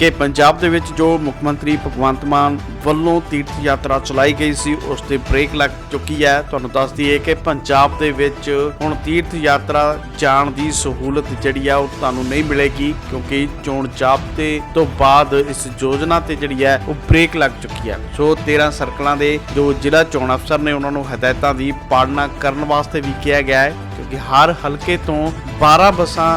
ਕਿ ਪੰਜਾਬ ਦੇ ਵਿੱਚ ਜੋ ਮੁੱਖ ਮੰਤਰੀ ਭਗਵੰਤ ਮਾਨ ਵੱਲੋਂ ਤੀਰਥ ਯਾਤਰਾ ਚਲਾਈ ਗਈ ਸੀ, ਉਸ ਤੇ ਬ੍ਰੇਕ ਲੱਗ ਚੁੱਕੀ ਹੈ। ਤੁਹਾਨੂੰ ਦੱਸ ਦਈਏ ਕਿ ਪੰਜਾਬ ਦੇ ਵਿੱਚ ਹੁਣ ਤੀਰਥ ਯਾਤਰਾ ਜਾਣ ਦੀ ਸਹੂਲਤ ਜਿਹੜੀ ਆ, ਉਹ ਤੁਹਾਨੂੰ ਨਹੀਂ ਮਿਲੇਗੀ, ਕਿਉਂਕਿ ਚੋਣ ਜਾਬਤੇ ਤੋਂ ਬਾਅਦ ਇਸ ਯੋਜਨਾ ਤੇ ਜਿਹੜੀ ਹੈ, ਉਹ ਬ੍ਰੇਕ ਲੱਗ ਚੁੱਕੀ ਹੈ। ਸੋ 13 ਸਰਕਲਾਂ ਦੇ ਜੋ ਜ਼ਿਲ੍ਹਾ ਚੋਣ ਅਫਸਰ ਨੇ, ਉਹਨਾਂ ਨੂੰ ਹਦਾਇਤਾਂ ਦੀ ਪਾਲਣਾ ਕਰਨ ਵਾਸਤੇ ਵੀ ਕਿਹਾ ਗਿਆ ਹੈ, ਕਿਉਂਕਿ ਹਰ ਹਲਕੇ ਤੋਂ 12 ਬੱਸਾਂ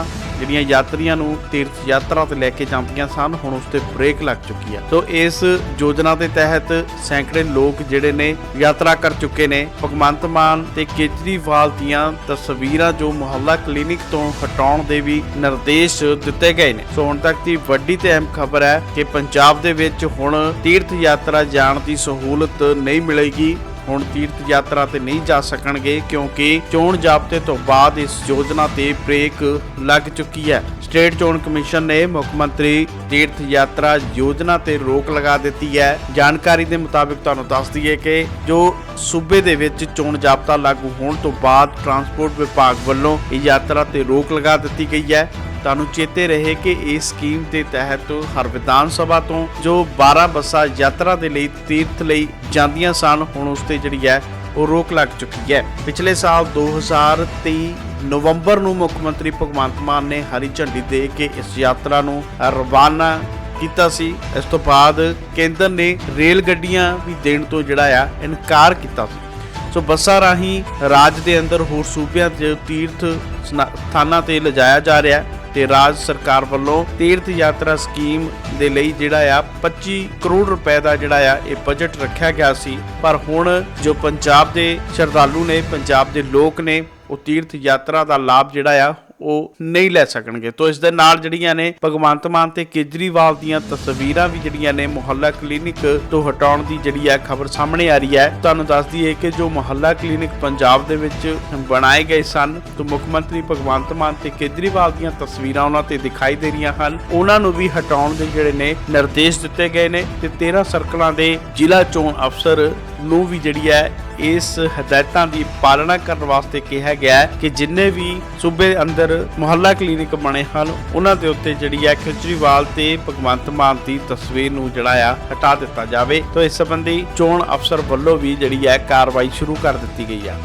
ਜਿਹੜੀਆਂ ਯਾਤਰੀਆਂ ਨੂੰ ਤੀਰਥ ਯਾਤਰਾ ਤੇ ਲੈ ਕੇ ਜਾਂਦੀਆਂ ਸਨ, ਹੁਣ ਉਸ ਤੇ ਬ੍ਰੇਕ ਲੱਗ ਚੁੱਕੀ ਹੈ। ਸੋ ਇਸ ਯੋਜਨਾ ਦੇ ਤਹਿਤ ਸੈਂਕੜੇ ਲੋਕ ਜਿਹੜੇ ਨੇ ਯਾਤਰਾ ਕਰ ਚੁੱਕੇ ਨੇ। ਭਗਵੰਤ ਮਾਨ ਤੇ ਕੇਜਰੀਵਾਲ ਦੀਆਂ ਤਸਵੀਰਾਂ ਜੋ ਮੁਹੱਲਾ ਕਲੀਨਿਕ ਤੋਂ ਹਟਾਉਣ ਦੇ ਵੀ ਨਿਰਦੇਸ਼ ਦਿੱਤੇ ਗਏ ਨੇ। ਸੋ ਹੁਣ ਤੱਕ ਦੀ ਵੱਡੀ ਤੇ ਅਹਿਮ ਖਬਰ ਹੈ ਕਿ ਪੰਜਾਬ ਦੇ ਵਿੱਚ ਹੁਣ ਤੀਰਥ ਯਾਤਰਾ ਜਾਣ ਦੀ ਸਹੂਲਤ ਨਹੀਂ ਮਿਲੇਗੀ। ਹੁਣ ਤੀਰਥ ਯਾਤਰਾ ਤੇ ਨਹੀਂ ਜਾ ਸਕਣਗੇ ਕਿਉਂਕਿ ਚੋਣ ਜ਼ਾਬਤੇ ਤੋਂ ਬਾਅਦ ਇਸ ਯੋਜਨਾ ਤੇ ਬ੍ਰੇਕ ਲੱਗ ਚੁੱਕੀ ਹੈ। ਸਟੇਟ ਚੋਣ ਕਮਿਸ਼ਨ ਨੇ ਮੁੱਖ ਮੰਤਰੀ ਤੀਰਥ ਯਾਤਰਾ ਯੋਜਨਾ ਤੇ ਰੋਕ ਲਗਾ ਦਿੱਤੀ ਹੈ। ਜਾਣਕਾਰੀ ਦੇ ਮੁਤਾਬਿਕ ਤੁਹਾਨੂੰ ਦੱਸ ਦਈਏ ਕਿ ਜੋ ਸੂਬੇ ਦੇ ਵਿੱਚ ਚੋਣ ਜ਼ਾਬਤਾ ਲਾਗੂ ਹੋਣ ਤੋਂ ਬਾਅਦ ਟਰਾਂਸਪੋਰਟ ਵਿਭਾਗ ਵੱਲੋਂ ਇਹ ਯਾਤਰਾ ਤੇ ਰੋਕ ਲਗਾ ਦਿੱਤੀ ਗਈ ਹੈ। ਤੁਹਾਨੂੰ ਚੇਤੇ ਰਹੇ ਕਿ ਇਸ ਸਕੀਮ ਦੇ ਤਹਿਤ ਹਰ ਵਿਧਾਨ ਸਭਾ ਤੋਂ ਜੋ 12 ਬੱਸਾਂ ਯਾਤਰਾ ਦੇ ਲਈ ਤੀਰਥ ਲਈ ਜਾਂਦੀਆਂ ਸਨ, ਹੁਣ ਉਸ ਤੇ ਜਿਹੜੀ ਹੈ ਉਹ ਰੋਕ ਲੱਗ ਚੁੱਕੀ ਹੈ। ਪਿਛਲੇ ਸਾਲ 2023 ਨਵੰਬਰ ਨੂੰ ਮੁੱਖ ਮੰਤਰੀ ਭਗਵੰਤ ਮਾਨ ਨੇ ਹਰੀ ਝੰਡੀ ਦੇ ਕੇ ਇਸ ਯਾਤਰਾ ਨੂੰ ਰਵਾਨਾ ਕੀਤਾ ਸੀ। ਇਸ ਤੋਂ ਬਾਅਦ ਕੇਂਦਰ ਨੇ ਰੇਲ ਗੱਡੀਆਂ ਵੀ ਦੇਣ ਤੋਂ ਜਿਹੜਾ ਆ, ਇਨਕਾਰ ਕੀਤਾ ਸੀ। ਸੋ ਬੱਸਾਂ ਰਾਹੀਂ ਰਾਜ ਦੇ ਅੰਦਰ ਹੋਰ ਸੂਬਿਆਂ 'ਚ ਤੀਰਥ ਸਥਾਨਾਂ ਤੇ ਲਿਜਾਇਆ ਜਾ ਰਿਹਾ ਹੈ। ਤੇ ਰਾਜ ਸਰਕਾਰ ਵੱਲੋਂ ਤੀਰਥ ਯਾਤਰਾ ਸਕੀਮ ਦੇ ਲਈ ਜਿਹੜਾ ਆ 25 ਕਰੋੜ ਰੁਪਏ ਦਾ ਜਿਹੜਾ ਆ ਇਹ ਬਜਟ ਰੱਖਿਆ ਗਿਆ ਸੀ। ਪਰ ਹੁਣ ਜੋ ਪੰਜਾਬ ਦੇ ਸ਼ਰਧਾਲੂ ਨੇ, ਪੰਜਾਬ ਦੇ ਲੋਕ ਨੇ, ਉਹ ਤੀਰਥ ਯਾਤਰਾ ਦਾ ਲਾਭ ਜਿਹੜਾ ਆ ਉਹ ਨਹੀਂ ਲੈ ਸਕਣਗੇ। ਤੋਂ ਇਸ ਦੇ ਨਾਲ ਜਿਹੜੀਆਂ ਨੇ ਭਗਵੰਤ ਮਾਨ ਤੇ ਕੇਜਰੀਵਾਲ ਦੀਆਂ ਤਸਵੀਰਾਂ ਵੀ ਜਿਹੜੀਆਂ ਨੇ ਮੁਹੱਲਾ ਕਲੀਨਿਕ ਤੋਂ ਹਟਾਉਣ ਦੀ ਜਿਹੜੀ ਹੈ ਖਬਰ ਸਾਹਮਣੇ ਆ ਰਹੀ ਹੈ। ਤੁਹਾਨੂੰ ਦੱਸ ਦਈਏ ਕਿ ਜੋ ਮੁਹੱਲਾ ਕਲੀਨਿਕ ਪੰਜਾਬ ਦੇ ਵਿੱਚ ਬਣਾਏ ਗਏ ਸਨ, ਤੋਂ ਮੁੱਖ ਮੰਤਰੀ ਭਗਵੰਤ ਮਾਨ ਤੇ ਕੇਜਰੀਵਾਲ ਦੀਆਂ ਤਸਵੀਰਾਂ ਉਹਨਾਂ ਤੇ ਦਿਖਾਈ ਦੇ ਰਹੀਆਂ ਹਨ। ਉਹਨਾਂ ਨੂੰ ਵੀ ਹਟਾਉਣ ਦੇ ਜਿਹੜੇ ਨੇ ਨਿਰਦੇਸ਼ ਦਿੱਤੇ ਗਏ ਨੇ ਤੇ 13 ਸਰਕਲਾਂ ਦੇ ਜ਼ਿਲ੍ਹਾ ਚੋਣ ਅਫਸਰ ਨੂੰ ਵੀ ਜਿਹੜੀ ਹੈ ਇਸ ਹਦਾਇਤਾਂ ਦੀ ਪਾਲਣਾ ਕਰਨ ਵਾਸਤੇ ਕਿਹਾ ਗਿਆ ਹੈ ਕਿ ਜਿੰਨੇ ਵੀ ਸੂਬੇ ਅੰਦਰ ਮੁਹੱਲਾ ਕਲੀਨਿਕ ਬਣੇ ਹਨ, ਉਹਨਾਂ ਦੇ ਉੱਤੇ ਜਿਹੜੀ ਹੈ ਕੇਜਰੀਵਾਲ ਤੇ ਭਗਵੰਤ ਮਾਨ ਦੀ ਤਸਵੀਰ ਨੂੰ ਜਿਹੜਾ ਆ ਹਟਾ ਦਿੱਤਾ ਜਾਵੇ। ਤਾਂ ਇਸ ਸੰਬੰਧੀ ਚੋਣ ਅਫਸਰ ਵੱਲੋਂ ਵੀ ਜਿਹੜੀ ਹੈ ਕਾਰਵਾਈ ਸ਼ੁਰੂ ਕਰ ਦਿੱਤੀ ਗਈ ਹੈ